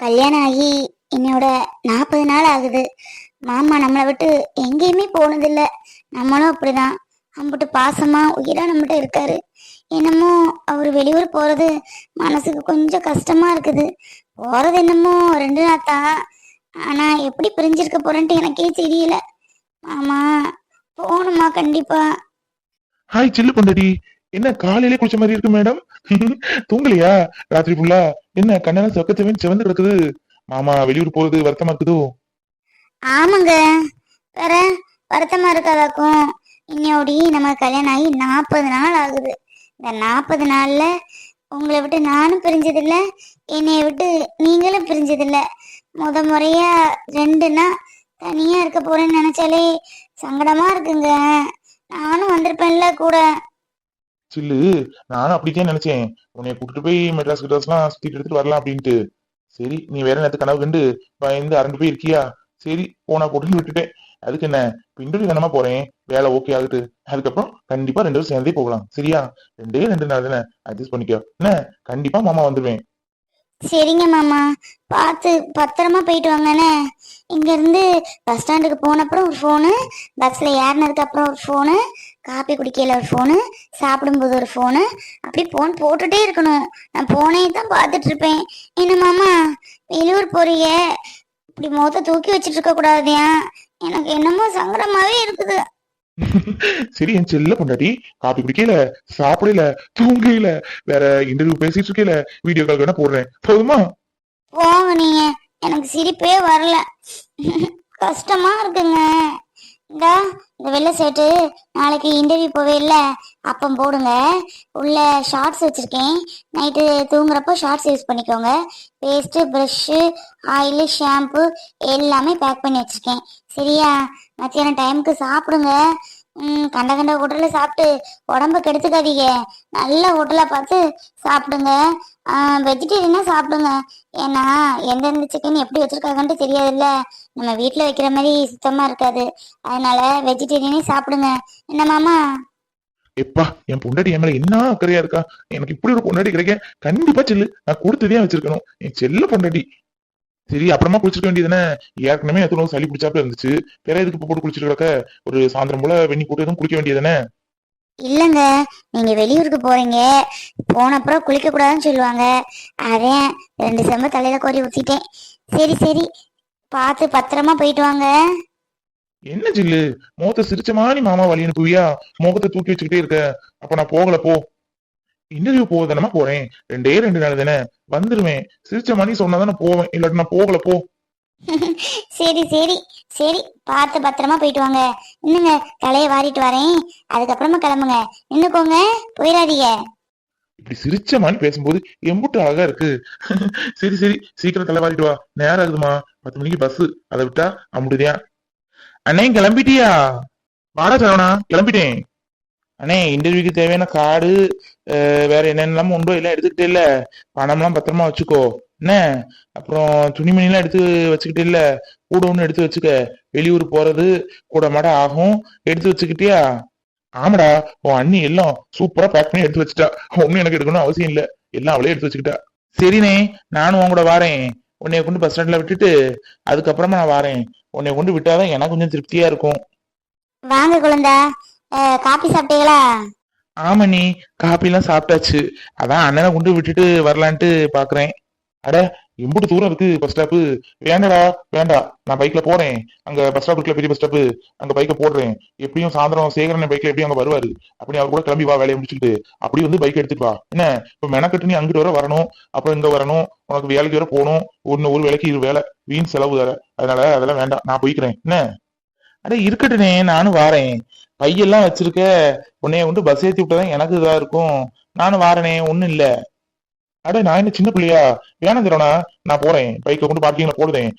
கல்யாணம் ஆகி என்னோட நாற்பது நாள் ஆகுது. மாமா நம்மளை விட்டு எங்கேயுமே போனதில்லை. நம்மளும் அப்படிதான். அம்பிட்டு பாசமா உயிரா நம்மகிட்ட இருக்காரு. என்னமோ அவர் வெளியூர் போறது மனசுக்கு கொஞ்சம் கஷ்டமா இருக்குது. போறது என்னமோ ரெண்டு நாள் தான். ஆனா எப்படி பிரிஞ்சிருக்க போறேன்ட்டு எனக்கே தெரியல. மாமா போகணுமா கண்டிப்பா? ஹாய் சில்லு பொண்டடி என்ன காலையிலே குளிச்ச மாதிரி இருக்கு மேடம் தூங்கலையா? ராத்திரி ஃபுல்லா என்ன கண்ணெல்லாம் சொக்கத்தவே செவந்து கிடக்குது? மாமா வெளியூர் போறது வருத்தமா இருக்குதோ? ஆமாங்க. வேற வருத்தமா இருக்காதாக்கும் இன்னையோடி நம்ம கல்யாணம் ஆகி நாற்பது நாள் ஆகுது. இந்த நாற்பது நாள்ல உங்களை விட்டு நானும் பிரிஞ்சதில்ல என்னைய விட்டு நீங்களும் பிரிஞ்சதில்ல. முத முறையா ரெண்டுனா தனியா இருக்க போறேன்னு நினைச்சாலே சங்கடமா இருக்குங்க. நானும் வந்திருப்பேன்ல கூட. சில்லு. நானும் அப்படித்தான் நினைச்சேன். உன்னைய கூட்டிட்டு போய் மெட்ராஸ் கிட்டாஸ்லாம் சுத்திட்டு எடுத்துட்டு வரலாம் அப்படின்ட்டு. சரி நீ வேற நேரத்து கனவு கண்டு பயந்து அரண்டு போய் இருக்கியா? சரி போனா போட்டுன்னு விட்டுட்டேன். அதுக்கு என்ன? பிண்டடி தானமா போறேன். வேலை ஓகே ஆகுது அதுக்கப்புறம் கண்டிப்பா ரெண்டு பேரும் சேர்ந்தே போகலாம். சரியா? ரெண்டே ரெண்டு நாள் தானே? அட்ஜஸ்ட் பண்ணிக்கோ. என்ன? கண்டிப்பா மாமா வந்துடுவேன் சரிங்க மாமா. பார்த்து பத்திரமா போயிட்டு வாங்கண்ணே. இங்க இருந்து பஸ் ஸ்டாண்டுக்கு போன அப்புறம் ஒரு ஃபோனு பஸ்ல ஏறினதுக்கு அப்புறம் ஒரு ஃபோனு காப்பி குடிக்கையில ஒரு ஃபோனு சாப்பிடும்போது ஒரு ஃபோனு அப்படி ஃபோன் போட்டுட்டே இருக்கணும். நான் போனே தான் பார்த்துட்டு இருப்பேன். என்ன மாமா வெளியூர் போறீங்க? இப்படி முகத்தை தூக்கி வச்சிட்டு இருக்க கூடாதுயா எனக்கு என்னமோ சங்கடமாவே இருக்குது. சரி என் செல்ல பொண்டாட்டி காப்பி குடிக்கல சாப்பிடல தூங்கல வேற இன்டர்வியூ பேசிட்டு இருக்கல வீடியோ கால் வேணா போடுறேன். போதுமா? போங்க நீங்க. எனக்கு சிரிப்பே வரல. கஷ்டமா இருக்குங்க. இந்தா இந்த வெள்ளை ஷர்ட்டு நாளைக்கு இன்டர்வியூ போவே இல்லை. அப்பம் போடுங்க. உள்ள ஷார்ட்ஸ் வச்சுருக்கேன். நைட்டு தூங்குறப்போ ஷார்ட்ஸ் யூஸ் பண்ணிக்கோங்க. பேஸ்ட்டு ப்ரஷ்ஷு ஆயிலு ஷாம்பு எல்லாமே பேக் பண்ணி வச்சுருக்கேன். சரியா? மத்தியானம் டைமுக்கு சாப்பிடுங்க. ம், கண்ட கண்ட ஹோட்டலில் சாப்பிட்டு உடம்ப கெடுத்துக்காதீங்க. நல்ல ஹோட்டலாக பார்த்து சாப்பிடுங்க. வெஜிடேரியனாக சாப்பிடுங்க. ஏன்னா எந்தெந்த சிக்கன் எப்படி வச்சிருக்காங்கன்ட்டு தெரியாதுல்ல. நம்ம வீட்டில் வைக்கிற மாதிரி சுத்தமாக இருக்காது. அதனால வெஜிடேரியனே சாப்பிடுங்க. என்ன மாமா? எப்பா என் பொண்டாட்டி என் மேல என்ன அக்கறையா இருக்கா? எனக்கு இப்படி ஒரு பொண்டாட்டி கிடைக்க கண்டிப்பா செல்லு. நான் கொடுத்ததே வச்சிருக்கணும். என் செல்ல பொண்டாட்டி. சரி அப்புறமா குளிச்சிருக்க வேண்டியதுதானே? ஏற்கனவே எத்தனை சளி பிடிச்சாப்புல இருந்துச்சு. வேற எதுக்கு போட்டு குளிச்சிருக்க கிடக்க ஒரு சாயந்தரம் போல வெண்ணி போட்டு எதுவும் குளிக்க வேண்டியதுதானே? இல்லைங்க நீங்கள் வெளியூருக்கு போகிறீங்க போனப்புறம் குளிக்கக்கூடாதுன்னு சொல்லுவாங்க. அதே ரெண்டு செம்ப தலையில் கோரி ஊற்றிட்டேன் சரி சரி பார்த்து பத்திரமா போயிட்டு வாங்க. என்ன ஜில்லு? முகத்தை சிரிச்ச மாதிரி மாமா வழி அனுப்புவியா முகத்தை தூக்கி வச்சுக்கிட்டே இருக்க. அப்ப நான் போகல போ. இன்டர்வியூ போவதானமா போறேன். ரெண்டே ரெண்டு நாள் தானே. வந்துருவேன். சிரிச்ச மாதிரி சொன்னா தானே போவேன். இல்லாட்டி நான் போகல போ. சரி சரி. சரி பார்த்து பத்திரமா போயிட்டு வாங்க. இன்னுங்க தலையை வாரிட்டு வரேன். அதுக்கப்புறமா கிளம்புங்க. நின்னுக்கோங்க போயிடாதீங்க இப்படி சிரிச்ச மாதிரி பேசும்போது எம்புட்டு அழகா இருக்கு. சரி சரி. சீக்கிரம் தலைவாரிட்டு வா. நேரம் ஆகுதுமா பத்து மணிக்கு பஸ் அதை விட்டா அமுடுதியா அண்ணே கிளம்பிட்டியா? வாடா சரவணா. கிளம்பிட்டேன். அண்ணே இன்டர்வியூக்கு தேவையான கார்டு வேற என்னென்னலாம் உண்டோ எல்லாம் எடுத்துக்கிட்டே இல்ல பணம்லாம் பத்திரமா வச்சுக்கோ. என்ன? அப்புறம் துணிமணி எல்லாம் எடுத்து வச்சுக்கிட்டே இல்ல கூட ஒண்ணு எடுத்து வச்சுக்க. வெளியூர் போறது கூட மாட ஆகும். எடுத்து வச்சுக்கிட்டியா? ஆமாடா உன் அண்ணி எல்லாம் சூப்பரா பேக் பண்ணி எடுத்து வச்சுட்டா. ஒண்ணும் எனக்கு எடுக்கணும் அவசியம் இல்ல. எல்லாம் அவளே எடுத்து வச்சுக்கிட்டா. சரிண்ணே நானும் உன் கூட வாரேன். உன்னைய கொண்டு பஸ் ஸ்டாண்ட்ல விட்டுட்டு அதுக்கப்புறமா நான் வாரேன். உன்னைய கொண்டு விட்டாதான் எனக்கு கொஞ்சம் திருப்தியா இருக்கும். வாங்க குழந்தா. காபி சாப்பிட்டீங்களா? ஆமா நீ காப்பி எல்லாம் சாப்பிட்டாச்சு. அதான் அண்ணனை கொண்டு விட்டுட்டு வரலான்ட்டு பாக்குறேன். அட எம்புட்டு தூரம் இருக்கு பஸ் ஸ்டாப்பு வேண்டடா வேண்டாம் நான் பைக்ல போறேன். அங்க பஸ் ஸ்டாப் இருக்குல்ல பெரிய பஸ் ஸ்டாப்பு அங்க பைக்கை போடுறேன். எப்படியும் சாயந்தரம் சேகரன் பைக்ல எப்படியும் அங்க வருவாரு. அப்படி அவர் கூட கிளம்பி வா வேலையை முடிச்சுட்டு அப்படி வந்து பைக் எடுத்துட்டு வா. என்ன? இப்ப மெனக்கட்டு நீ அங்கிட்டு வர வரணும். அப்புறம் இங்க வரணும். உனக்கு வேலைக்கு வர போகணும். ஒன்னு ஒரு வேலைக்கு இரு வேலை. வீண் செலவு வேற. அதனால அதெல்லாம் வேண்டாம். நான் போய்க்கிறேன். என்ன? அட இருக்கட்டுனே நானும் வாரேன். பையெல்லாம் வச்சிருக்க. உன்னைய கொண்டு பஸ் ஏத்தி விட்டதான் எனக்கு இதா இருக்கும். நானும் வாரனே. ஒன்னும் இல்லை. அட நான் என்ன சின்ன பிள்ளையா? வேணாம் தரோனா நான் போறேன். பைக்கை கொண்டு பார்க்கிங்ல போடுதேன்.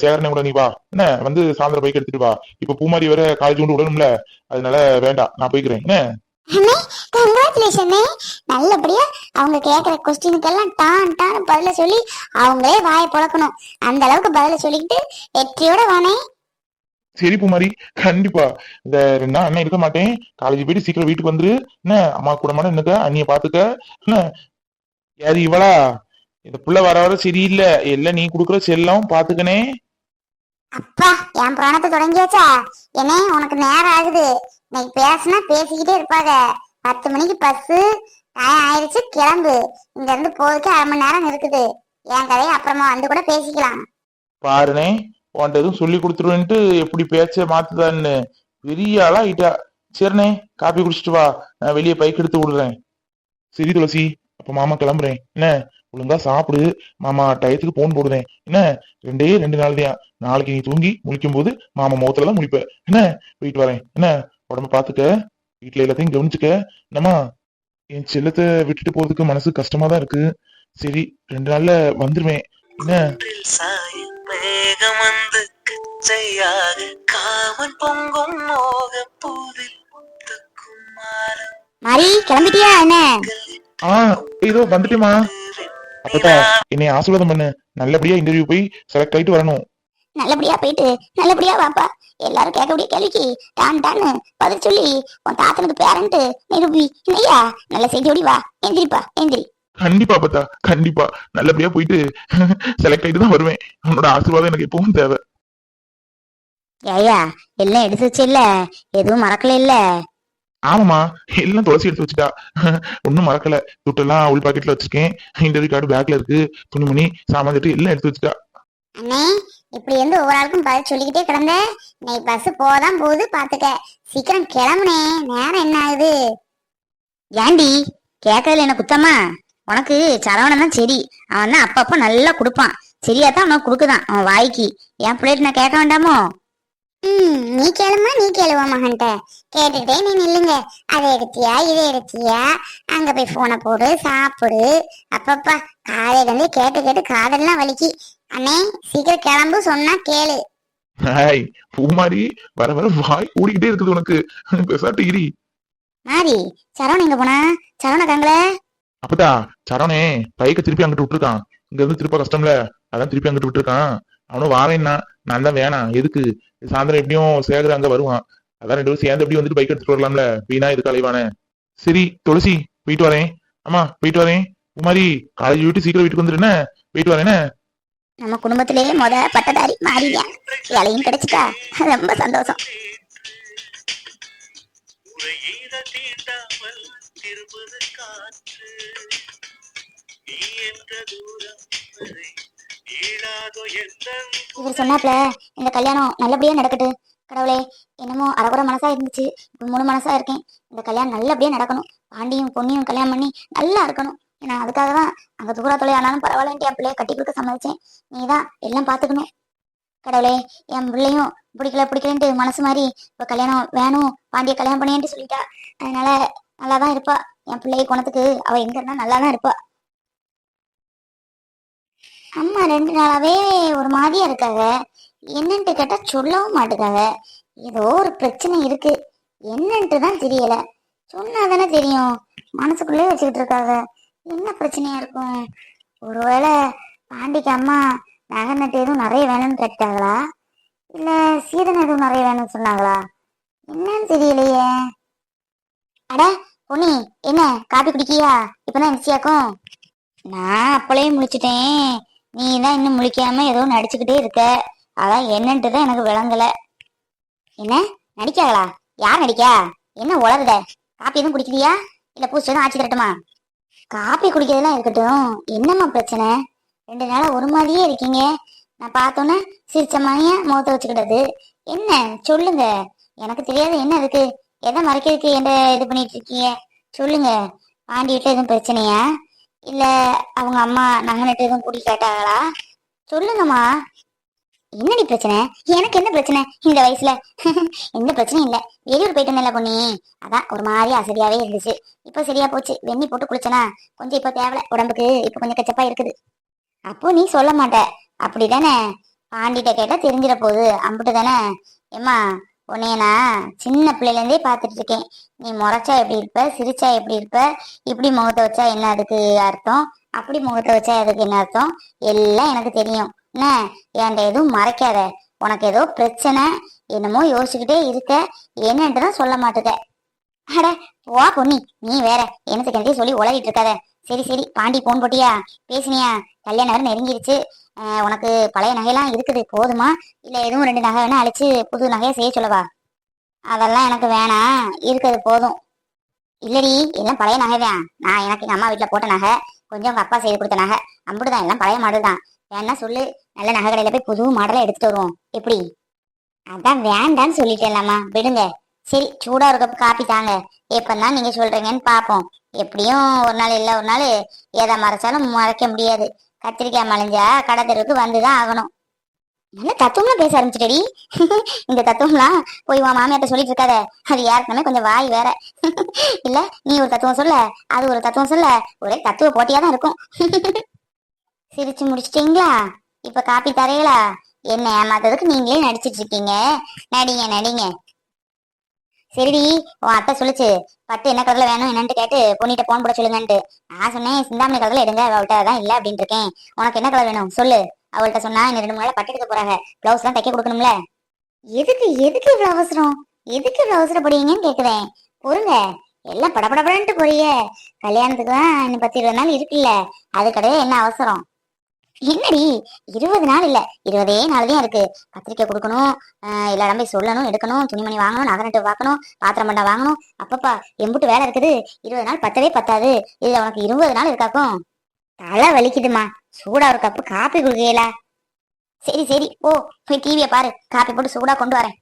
சேகரனை கூட நீ வா. என்ன? வந்து சாயந்தரம் பைக் எடுத்துட்டு வா. இப்ப பூமாரி வேற காலேஜ் கொண்டு விடணும்ல. அதனால வேண்டாம். நான் போய்க்கிறேன். என்ன? நல்லபடியா அவங்க கேக்குற கொஸ்டினுக்கெல்லாம் டான் டான் பதில சொல்லி அவங்களே வாயை பொழக்கணும். அந்த அளவுக்கு பதில சொல்லிக்கிட்டு வெற்றியோட வானே சரி பூமாரி. கண்டிப்பா. இந்த ரெண்டு நாள் அண்ணன் இருக்க மாட்டேன். காலேஜ் போயிட்டு சீக்கிரம் வீட்டுக்கு வந்துரு. என்ன? அம்மா கூட மாட என்னக்க அண்ணிய பாத்துக்க என்ன? யாரு இவளா? இந்த புள்ள வர வர சரியில்லை. எல்லாம் நீ குடுக்குற செல்லம் பாத்துக்கனே அப்பா என் பிராணத்தை தொடங்கியாச்சா? என்ன உனக்கு நேரம் ஆகுது. இன்னைக்கு பேசுனா பேசிக்கிட்டே இருப்பாங்க. பத்து மணிக்கு பஸ்ஸு டைம் ஆயிடுச்சு கிளம்பு. இங்க இருந்து போறதுக்கு அரை மணி நேரம் இருக்குது. என் கதையை அப்புறமா வந்து கூட பேசிக்கலாம். பாருனே உன்ட்ட எதுவும் சொல்லி கொடுத்துருவேன்ட்டு எப்படி பேச்ச மாத்துதான்னு. பெரிய ஆளா ஆயிட்டா. சரிண்ணே காப்பி குடிச்சிட்டு வா. நான் வெளியே பைக் எடுத்து விடுறேன் சரி துளசி. அப்ப மாமா கிளம்புறேன். என்ன? ஒழுங்கா சாப்பிடு. மாமா டயத்துக்கு போன் போடுறேன். என்ன? ரெண்டே ரெண்டு நாள் தான். நாளைக்கு நீ தூங்கி முழிக்கும் போது மாமா முகத்துல தான் முழிப்ப. என்ன? போயிட்டு வரேன். என்ன? உடம்ப பாத்துக்க. வீட்டுல எல்லாத்தையும் கவனிச்சுக்க. என்னம்மா? என் செல்லத்தை விட்டுட்டு போறதுக்கு மனசு கஷ்டமா தான் இருக்கு. சரி ரெண்டு நாள்ல வந்துருவேன். என்ன? மேகம் வந்து கச்சையாக காமன் பொங்கும் மோக பூவில் முத்துக்கும் மாலம் மாறி கிளம்பிட்டியா என்ன? ஆ இதோ வந்துட்டேமா அப்பதா என்னை ஆசீர்வாதம் பண்ணு. நல்லபடியா இன்டர்வியூ போய் செலக்ட் ஆயிட்டு வரணும். நல்லபடியா போயிட்டு நல்லபடியா வாப்பா. எல்லாரும் கேட்கக்கூடிய கேள்விக்கு டான் டான்னு பதில் சொல்லி உன் தாத்தனுக்கு பேரண்ட் நிரூபி இல்லையா நல்ல செய்தியோடி வா. எந்திரிப்பா எந்திரி. கண்டிப்பா அப்பதா கண்டிப்பா. நல்லபடியா போயிட்டு செலக்ட் ஆயிட்டு தான் வருவேன். உன்னோட ஆசீர்வாதம் எனக்கு எப்பவும் தேவை. ஏயா எல்லாம் எடுத்து வச்சு இல்ல. எதுவும் மறக்கல இல்ல. ஆமாமா எல்லாம் துளசி எடுத்து வச்சுட்டா. ஒன்னும் மறக்கல. துட்டெல்லாம் உள் பாக்கெட்ல வச்சிருக்கேன். இன்டர்வியூ கார்டு பேக்ல இருக்கு. துணிமணி சாமான் எல்லாம் எடுத்து வச்சுட்டா. அண்ணே இப்படி இருந்து ஒவ்வொரு ஆளுக்கும் பதில் சொல்லிக்கிட்டே கிடந்த. நீ பஸ் போதான் போகுது பாத்துக்க சீக்கிரம் கிளம்புனே. நேரம் என்ன ஆகுது? ஏண்டி கேட்கறதுல என்ன குத்தமா? உனக்கு சரவணன் தான் சரி அவன் தான் அப்பப்போ நல்லா கொடுப்பான். சரியா தான் உனக்கு கொடுக்குதான். அவன் வாய்க்கு. என் பிள்ளைட்டு நான் கேட்க வேண்டாமோ? ம் நீ கேளுமா நீ கேளுவா மகன்கிட்ட. கேட்டுட்டே நீ நில்லுங்க. அதை எடுத்தியா இதை எடுத்தியா? அங்க போய் போனை போடு சாப்பிடு. அப்பப்பா காலையில இருந்து கேட்டு கேட்டு காதெல்லாம் வலிக்கு. அண்ணே சீக்கிரம் கிளம்பு சொன்னா கேளு. ஹாய் பூமாரி வர வர வாய் கூடிக்கிட்டே இருக்குது உனக்கு. பெசாட்டு இரி. மாறி சரவணன் எங்க போனா? சரவண காங்கள அப்பதா சரவணே பைக்கை திருப்பி அங்கிட்டு விட்டுருக்கான். இங்க இருந்து திருப்ப கஷ்டம்ல. அதான் திருப்பி அங்கிட்டு விட்டுருக்கான். அவனும் வாரேன்னா. நான் தான் வேணாம். எதுக்கு? சாயந்தரம் எப்படியும் சேகர் அங்க வருவான். அதான் ரெண்டு பேரும் சேர்ந்து எப்படி வந்துட்டு பைக் எடுத்துட்டு வரலாம்ல. வீணா இதுக்கு அலைவானே? சரி துளசி போயிட்டு வரேன். ஆமா போயிட்டு வரேன். குமாரி காலேஜ் விட்டு சீக்கிரம் வீட்டுக்கு வந்துருன்னு போயிட்டு வரேனே நம்ம குடும்பத்திலேயே முத பட்டதாரி மாறியா வேலையும் கிடைச்சிட்டா ரொம்ப சந்தோஷம். திரும்புது காற்று. நீ என்ற தூரம் இவர் சொன்னாப்ல இந்த கல்யாணம் நல்லபடியா நடக்கட்டு. கடவுளே என்னமோ அரைகுறை மனசா இருந்துச்சு. இப்போ முழு மனசா இருக்கேன். இந்த கல்யாணம் நல்லபடியா நடக்கணும். பாண்டியும் பொன்னியும் கல்யாணம் பண்ணி நல்லா இருக்கணும். நான் அதுக்காக தான் அங்க தூரா தொலை ஆனாலும் பரவாயில்லன்ட்டு என் பிள்ளைய கட்டி கொடுக்க சம்மதிச்சேன். நீதான் எல்லாம் பாத்துக்கணும் கடவுளே என் பிள்ளையும் பிடிக்கல பிடிக்கலன்ட்டு மனசு மாதிரி இப்போ கல்யாணம் வேணும் பாண்டிய கல்யாணம் பண்ணியன்ட்டு சொல்லிட்டா. அதனால நல்லா தான் இருப்பா. என் பிள்ளை குணத்துக்கு அவ எங்க இருந்தா நல்லா தான் இருப்பா. அம்மா ரெண்டு நாளாவே ஒரு மாதிரியா இருக்காங்க. என்னன்ட்டு கேட்டா சொல்லவும் மாட்டுக்காங்க. ஏதோ ஒரு பிரச்சனை இருக்கு. என்னன்ட்டு தான் தெரியல. சொன்னாதானே தெரியும். மனசுக்குள்ளே வச்சுக்கிட்டு இருக்காங்க. என்ன பிரச்சனையா இருக்கும்? ஒருவேளை பாண்டிக்கு அம்மா நகை நட்டு எதுவும் நிறைய வேணும்னு கேட்டாங்களா இல்ல சீதன் எதுவும் நிறைய வேணும்னு சொன்னாங்களா? என்னன்னு தெரியலையே. அட பொன்னி என்ன காப்பி குடிக்கியா? இப்பதான் எரிச்சியாக்கும் நான் அப்பளையும் முடிச்சிட்டேன் நீ தான் இன்னும் முழிக்காம ஏதோ நடிச்சுக்கிட்டே இருக்க. அதான் என்னன்ட்டு தான் எனக்கு விளங்கல. என்ன? நடிக்காங்களா யார் நடிக்கா? என்ன உளருத காப்பி எதுவும் குடிக்கிறியா இல்ல பூச்சி எதுவும் ஆச்சு தரட்டுமா? காப்பி குடிக்கிறதெல்லாம் இருக்கட்டும். என்னம்மா பிரச்சனை? ரெண்டு நாளா ஒரு மாதிரியே இருக்கீங்க. நான் பார்த்தோன்னே சிரிச்ச மாதிரியா முகத்தை வச்சுக்கிட்டது. என்ன? சொல்லுங்க. எனக்கு தெரியாத என்ன இருக்கு? எதை மறைக்கிறதுக்கு என்ன இது பண்ணிட்டு இருக்கீங்க? சொல்லுங்க. பாண்டி வீட்டுல எதுவும் பிரச்சனையா? இல்ல அவங்க அம்மா நகை எதுவும் கூட்டி கேட்டாங்களா சொல்லுங்கம்மா. என்னடி பிரச்சனை? எனக்கு என்ன பிரச்சனை இந்த வயசுல? எந்த பிரச்சனையும் இல்ல. வெளியூர் போயிட்டு வந்தேன்ல பொண்ணி அதான் ஒரு மாதிரி அசதியாவே இருந்துச்சு. இப்போ சரியா போச்சு. வெண்ணி போட்டு குளிச்சனா? கொஞ்சம் இப்போ தேவல. உடம்புக்கு இப்போ கொஞ்சம் கச்சப்பா இருக்குது. அப்போ நீ சொல்ல மாட்ட. அப்படிதானே? பாண்டிட்ட கேட்டா தெரிஞ்சிட போகுது அம்பிட்டு தானே? ஏம்மா உன்னைய நான் சின்ன பிள்ளையிலேருந்தே பார்த்துட்டு இருக்கேன். நீ முறைச்சா எப்படி இருப்ப? சிரிச்சா எப்படி இருப்ப? இப்படி முகத்தை வச்சா என்ன அதுக்கு அர்த்தம்? அப்படி முகத்தை வச்சா அதுக்கு என்ன அர்த்தம்? எல்லாம் எனக்கு தெரியும். என்ன? என்கிட்ட எதுவும் மறைக்காத. உனக்கு ஏதோ பிரச்சனை என்னமோ யோசிச்சுக்கிட்டே இருக்க. என்னன்ட்டு தான் சொல்ல மாட்டுக்க. அட வா பொன்னி. நீ வேற. எனக்கு கிணத்தையும் சொல்லி உளறிட்டு இருக்காத. சரி சரி. பாண்டி போன் போட்டியா? பேசினியா? கல்யாணம் நெருங்கிருச்சு. உனக்கு பழைய நகையெல்லாம் இருக்குது போதுமா? இல்லை எதுவும் ரெண்டு நகை வேணா அழிச்சு புது நகையை செய்ய சொல்லவா? அதெல்லாம் எனக்கு வேணாம். இருக்கிறது போதும். இல்லடி எல்லாம் பழைய நகை தான் நான் எனக்கு எங்கள் அம்மா வீட்டில் போட்ட நகை கொஞ்சம் உங்கள் அப்பா செய்து கொடுத்த நகை அம்புடுதான். எல்லாம் பழைய மாடல் தான் வேணா சொல்லு. நல்ல நகை கடையில் போய் புது மாடலை எடுத்துட்டு வருவோம். எப்படி? அதான் வேண்டான்னு சொல்லிட்டேன்லாமா விடுங்க. சரி சூடாக ஒரு கப் காப்பி தாங்க. எப்பதான் நீங்கள் சொல்கிறீங்கன்னு பார்ப்போம் எப்படியும் ஒரு நாள் இல்லை ஒரு நாள். எதை மறைச்சாலும் மறைக்க முடியாது. கத்திரிக்காய் மலைஞ்சா கடை தெருவுக்கு வந்துதான் ஆகணும். நல்ல தத்துவம்லாம் பேச ஆரம்பிச்சிட்டடி? இந்த தத்துவம்லாம் போய் உன் மாமியார்ட்ட சொல்லிட்டு இருக்காத. அது யாருக்குமே கொஞ்சம் வாய் வேற. இல்ல நீ ஒரு தத்துவம் சொல்ல அது ஒரு தத்துவம் சொல்ல ஒரே தத்துவ போட்டியா தான் இருக்கும். சிரிச்சு முடிச்சிட்டீங்களா? இப்ப காப்பி தரையலா? என்ன ஏமாத்ததுக்கு நீங்களே நடிச்சிட்டு இருக்கீங்க. நடிங்க நடிங்க. சரிடி உன் அத்தை சொல்லுச்சு. பட்டு என்ன கலர்ல வேணும் என்னன்ட்டு கேட்டு பொண்ணிட்ட போன் போட சொல்லுங்கன்ட்டு நான் சொன்னேன் சிந்தாமணி கலர்ல எடுங்க அவள்கிட்ட தான் இல்ல அப்படின்னு இருக்கேன். உனக்கு என்ன கலர் வேணும் சொல்லு. அவள்கிட்ட சொன்னா இன்னும் ரெண்டு மூணு நாள் பட்டு எடுக்க போறாங்க. பிளவுஸ் எல்லாம் தைக்க கொடுக்கணும்ல. எதுக்கு எதுக்கு இவ்வளவு அவசரம்? எதுக்கு இவ்வளவு அவசரப்படுவீங்கன்னு கேக்குறேன். பொறுங்க. எல்லாம் படபடபடன்ட்டு போறியே கல்யாணத்துக்கு தான் இன்னும் பத்து இருபது நாள் இருக்குல்ல அது கிடையாது என்ன அவசரம்? என்னடி? இருபது நாள் இல்ல. இருபதே நாள் தான் இருக்கு. பத்திரிக்கை கொடுக்கணும். ஆஹ் எல்லா போய் சொல்லணும் எடுக்கணும். துணிமணி வாங்கணும் நகரட்டு பார்க்கணும் பாத்திரம் பண்டா வாங்கணும். அப்பப்பா எம்புட்டு வேலை இருக்குது. இருபது நாள் பத்தவே பத்தாது. இதுல உனக்கு இருபது நாள் இருக்காக்கும் தலை வலிக்குதுமா சூடா ஒரு கப்பு காப்பி குடுக்கல சரி சரி. ஓ போய் டிவியை பாரு. காப்பி போட்டு சூடா கொண்டு வரேன்.